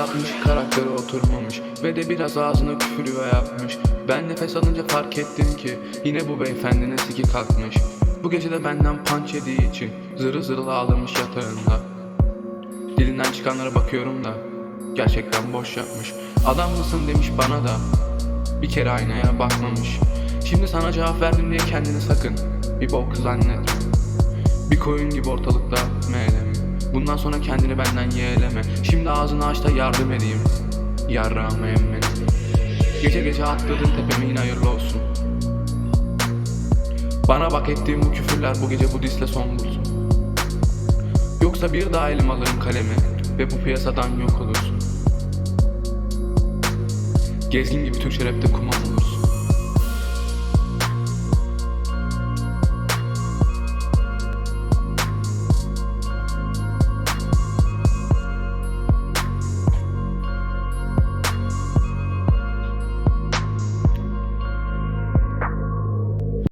Atmış karakteri oturmamış Ve de biraz ağzına küfürüyor yapmış. Ben nefes alınca fark ettim ki Yine bu beyefendinin siki kalkmış. Bu gece de benden punch yediği için Zırı zırılı ağlamış yatağında Dilinden çıkanlara bakıyorum da Gerçekten boş yapmış. Adam mısın demiş bana da. Bir kere aynaya bakmamış. Şimdi sana cevap verdim diye kendini sakın. Bir bok zannetme bir koyun gibi ortalıkta meyleme. Bundan sonra kendini benden yeğleme. Şimdi ağzını aç da yardım edeyim. Yarrağımı emme Gece gece atladın tepeme yine hayırlı olsun. Bana bak ettiğim bu küfürler bu gece bu disle son bulsun. Yoksa bir daha elim alırım kalemi Ve bu piyasadan yok olursun Gezgin gibi Türkçe rapte kumam olursun